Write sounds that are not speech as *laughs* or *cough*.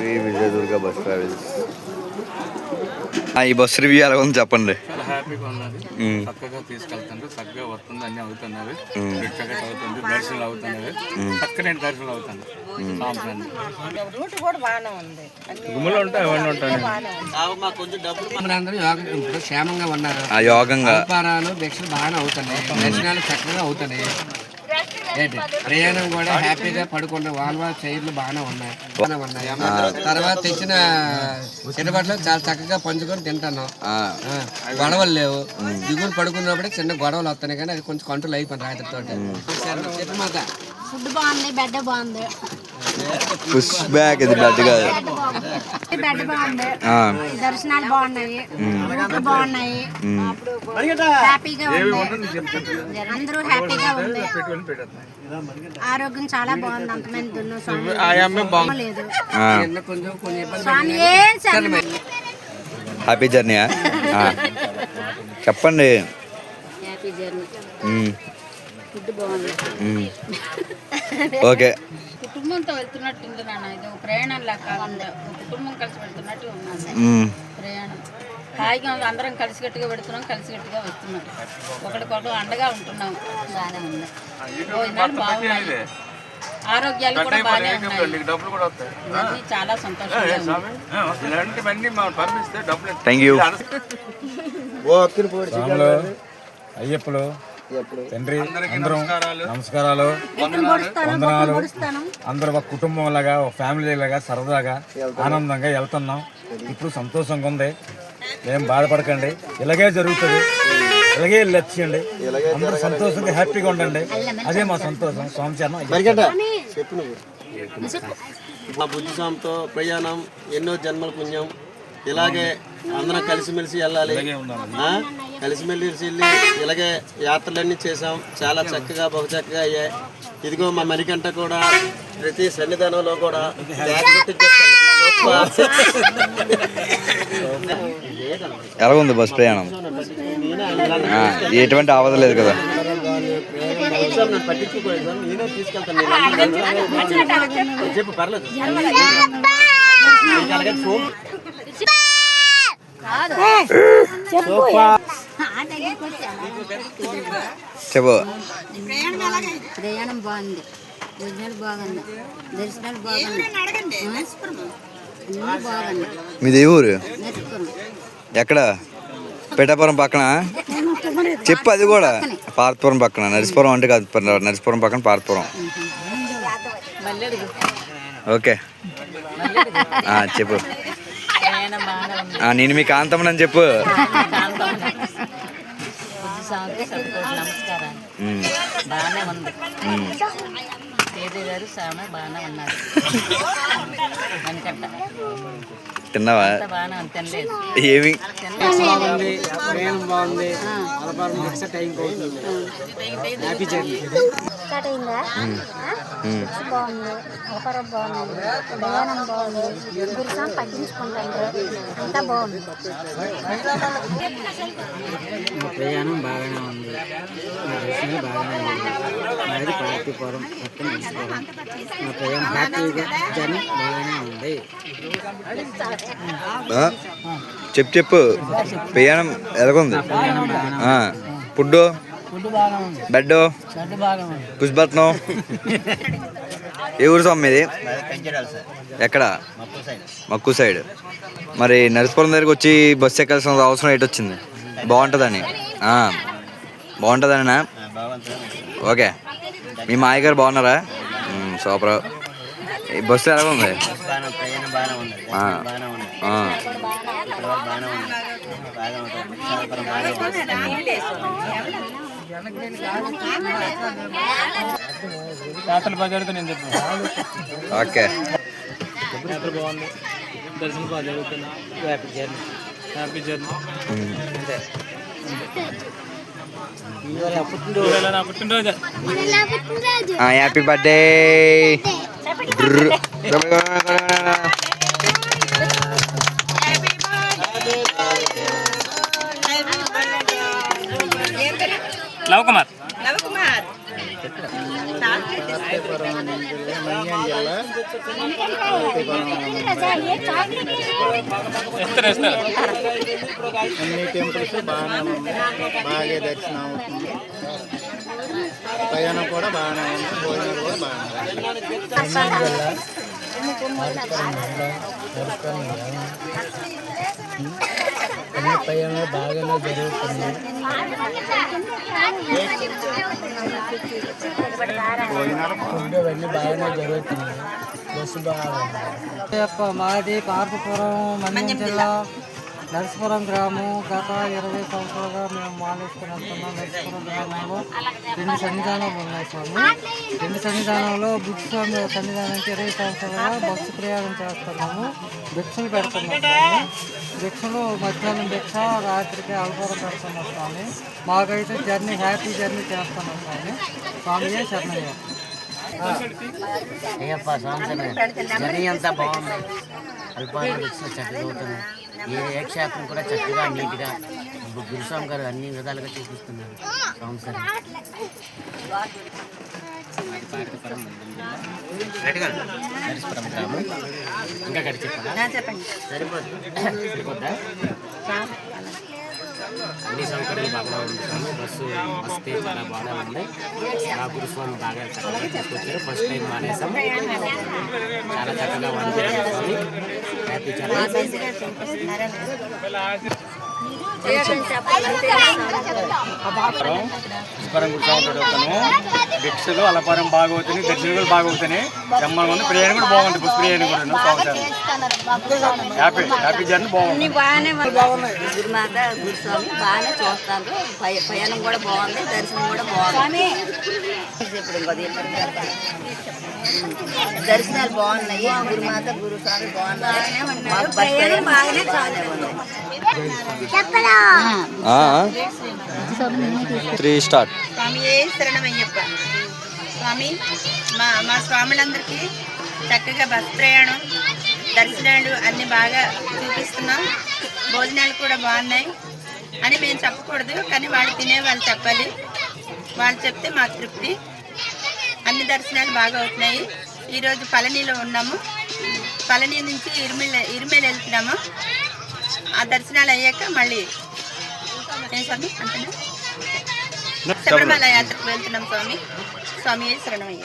Shri Vijayadurga bus travels ఈ bus review ఎలా ఉంది చెప్పండి. చాలా హ్యాపీగా ఉన్నది. చక్కగా తీసుకెళ్తుండ్రు. చక్కగా వస్తుంది అన్ని అవుతున్నవి అవుతుంది దర్శనాలు అవుతున్నవి చక్కని దర్శనాలు అవుతుంది రూట్ కూడా బాగానే ఉంది. గుమ్మలు ఉంటాయి అవన్నీ ఉంటాయి. క్షేమంగా ఉన్నారు. ఆ యోగంగా. భిక్షలు బాగానే అవుతున్నాయి. దర్శనాలు చక్కగా అవుతున్నాయి. ప్రయాణం కూడా హ్యాపీగా పడుకున్న వాల్వా చైర్లు బాగానే ఉన్నాయి. బాగానే ఉన్నాయి. తర్వాత తెచ్చిన చిన్నబట్లు చాలా చక్కగా పంచుకొని తింటాను గొడవలు లేవు. దిగులు పడుకున్నప్పుడే చిన్న గొడవలు వస్తున్నాయి కానీ అది కొంచెం కంట్రోల్ అయిపోయింది రాత్రితో మాత. ఫుడ్ బాగుంది బెడ్ బాగుంది. పుష్ బ్యాక్ ఇది బెడ్ కాదు. బెడ్ బాగుంది. దర్శనాలు బాగున్నాయి. బాగున్నాయి. హ్యాపీగా ఉంది. అందరూ హ్యాపీగా ఉంది. ఆరోగ్యం చాలా బాగుంది. అంతమంది దున్ను స్వామి లేదు. స్వామి. హ్యాపీ జర్నీయా ఆ. చెప్పండి. హ్యాపీ జర్నీ ఫుడ్ బాగుంది. ఓకే. కుటుంబంతో వెళ్తున్నట్టుంది నాన్న. ఇది ఒక ప్రయాణం లాగా కాకుండా ఒక కుటుంబం కలిసి వెళ్తున్నట్టు ఉన్నాను ప్రయాణం. హాయిగా ఉంది అందరం కలిసికట్టుగా పెడుతున్నాం కలిసికట్టుగా వస్తున్నాం. ఒకరికొకరు అండగా ఉంటున్నాం. బాగానే ఉంది. భోజనాలు బాగున్నాయి. ఆరోగ్యాలు కూడా బాగానే ఉన్నాయి. చాలా ఉంది. డబ్బులు థ్యాంక్ యూ అయ్యప్పలు తండ్రి అందరం నమస్కారాలు. వందనాలు. అందరూ ఒక కుటుంబం లాగా ఒక ఫ్యామిలీ లాగా సరదాగా ఆనందంగా వెళ్తున్నాం. ఇప్పుడు సంతోషంగా ఉంది. ఏం బాధపడకండి. ఇలాగే జరుగుతుంది. ఇలాగే వెళ్ళొచ్చండి అందరూ సంతోషంగా హ్యాపీగా ఉండండి. అదే మా సంతోషం. స్వామి చరణం మా బుద్ధిస్వామితో ప్రయాణం ఎన్నో జన్మల పుణ్యం. ఇలాగే అందరం కలిసిమెలిసి వెళ్ళాలి? కలిసిమెలిసి వెళ్ళి ఇలాగే యాత్రలన్నీ చేసాం చాలా చక్కగా బహు చక్కగా అయ్యాయి. ఇదిగో మా మణికంట కూడా ప్రతి సన్నిధానంలో కూడా. ఎలా ఉంది బస్ ప్రయాణం? ఎటువంటి ఆవద లేదు కదా. స్వామి, నన్ను పట్టించుకోలేదు స్వామి. నేనే తీసుకెళ్తాను నేను చెప్పు. ప్రయాణం బాగుంది. భోజనాలు బాగుంది. దర్శనాలు బాగుంది. బాగుంది. మీది ఊరు? ఎక్కడ? పిఠాపురం పక్కన? చెప్పు అది కూడా. పార్తపురం పక్కన. నరసిపురం అంటే కాదు నరసిపురం పక్కన పార్తపురం ఓకే. ఆ, చెప్పు ప్రయాణం బాగానే ఉంది ఆ, నేను మీ కాంతమ్మని చెప్పు. బాగానే ఉంది. గారు స్వామి బాగానే ఉన్నారు. *laughs* వెనకట్ట తిన్నావా? ఏమి? తగ్గించుకుంటారు అంతా బాగుంది. ప్రయాణం బాగానే ఉంది. మా దర్శనం బాగానే ఉంది. మాది పార్తీపురం పక్కన నడుచుకోవడం మా ప్రయాణం హ్యాపీగా జర్నీ బాగానే ఉంది. చెప్పు చెప్పు. ప్రయాణం ఎలాగుంది? ఫుడ్ బెడ్ పుష్పట్నం ఏ ఊరు స్వామి మీది? ఎక్కడ? మక్కు సైడ్. మరి నరసిపురం దగ్గరకు వచ్చి బస్సు ఎక్కాల్సిన అవసరం ఏంటి వచ్చింది బాగుంటుందని. ఆ, బాగుంటుందనా ఓకే. మీ మాయ గారు బాగున్నారా సూపర్. ఈ బస్సు ఎలా ఉంది? ఓకే. దర్శనం బాగా జరుగుతుంది హ్యాపీ జర్నీ ఆ, హ్యాపీ బర్త్డే లవ్ కుమార్. అన్ని టెంపుల్స్ బాగానే ఉంది బాగా దర్శనం అవుతుంది ప్రయాణం కూడా బాగానే ఉంది భోజనాలు కూడా బాగానే ఉంది అన్ని ప్రయాణాలు బాగానే జరుగుతుంది ఫుడ్ అవన్నీ బాగానే జరుగుతుంది బస్సు బాగా మాది పార్వపురం మండ్యం జిల్లా నరసపురం గ్రామం గత ఇరవై సంవత్సరాలుగా మేము మాలేసుకుని వస్తున్నాం నరసపురం గ్రామంలో రెండు సన్నిధానాలు ఉన్నాయి స్వామి. రెండు సన్నిధానంలో బుద్ధ స్వామి సన్నిధానానికి ఇరవై సంవత్సరాలుగా బస్సు ప్రయాణం చేస్తున్నాము. భిక్షలు పెడుతున్నాం స్వామి. భిక్షలు మధ్యాహ్నం భిక్ష రాత్రికి అల్పూరం పెడుతున్నాం స్వామి. మాకైతే జర్నీ హ్యాపీ జర్నీ చేస్తున్నాం స్వామి. స్వామియే శరణయ్య. అయ్యప్ప స్వామి జర్నీ అంతా బాగుంది. అల్పాలు వచ్చిన చక్కగా ఏ క్షేత్రం కూడా చక్కగా నీట్గా గురుస్వామి గారు అన్ని విధాలుగా చూపిస్తున్నారు. సంవత్సరం ఇంకా చెప్పండి. సరిపోద్ది? సరిపోద్దా? అన్ని సౌకర్యాలు బాగా ఉంది స్వామి బస్సు వస్తే చాలా బాగా ఉంది ఆ గురుస్వామి బాగా చక్కగా తీసుకొచ్చారు ఫస్ట్ టైం మానేసాం చాలా చక్కగా ఉంది స్వామి హ్యాపీ చాలా పుష్కరం కూర్చోంటాడు భిక్షలు అలపారం బాగా అవుతున్నాయి దర్శనం కూడా బాగా అవుతున్నాయి జమ్మలు ఉంది ప్రయాణం కూడా బాగుంది బస్ ప్రయాణం కూడా సంవత్సరం హ్యాపీ హ్యాపీ జర్నీ బాగుంది. గురుమాత గురుస్వామి బాగానే చూస్తాను ప్రయాణం కూడా బాగుంది దర్శనం కూడా బాగుంది. దర్శనాలు బాగున్నాయి. గురుమాత గురుస్వామి బాగున్నాయి బాగానే చాలా త్రీ స్టార్ట్ స్వామి శరణమయ్యప్ప స్వామి మా మా స్వాములందరికీ చక్కగా బస్ ప్రయాణం దర్శనాలు అన్ని బాగా చూపిస్తున్నాం. భోజనాలు కూడా బాగున్నాయి అని మేము చెప్పకూడదు కానీ వాళ్ళు తినే వాళ్ళు చెప్పాలి. వాళ్ళు చెప్తే మాకు తృప్తి. అన్ని దర్శనాలు బాగా అవుతున్నాయి. ఈరోజు పళనిలో ఉన్నాము. పళని నుంచి ఇరుమిల్ ఇరుమేలు వెళ్తున్నాము. ఆ దర్శనాలు అయ్యాక మళ్ళీ ఏం స్వామి అంతేనా శబరిమల యాత్రకు వెళ్తున్నాం స్వామి. స్వామి శరణమయ్య